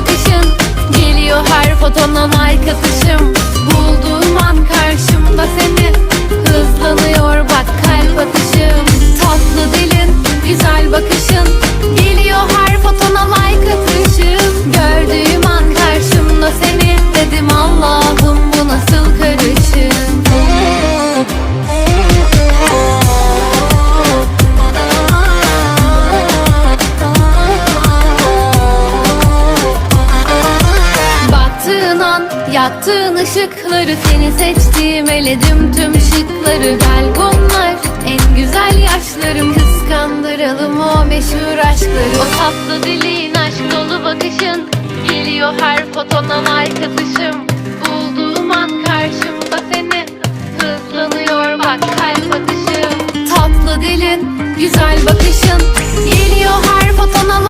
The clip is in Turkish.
bakışın. Geliyor her fotoğrafına Yarattığın ışıkları seni seçtim eledim tüm şıkları Gel bunlar. En güzel yaşlarım Kıskandıralım o meşhur aşkları. O tatlı dilin aşk dolu bakışın Geliyor her fotona like atışım Bulduğum an karşımda seni Hızlanıyor bak kalp atışım. Tatlı dilin güzel bakışın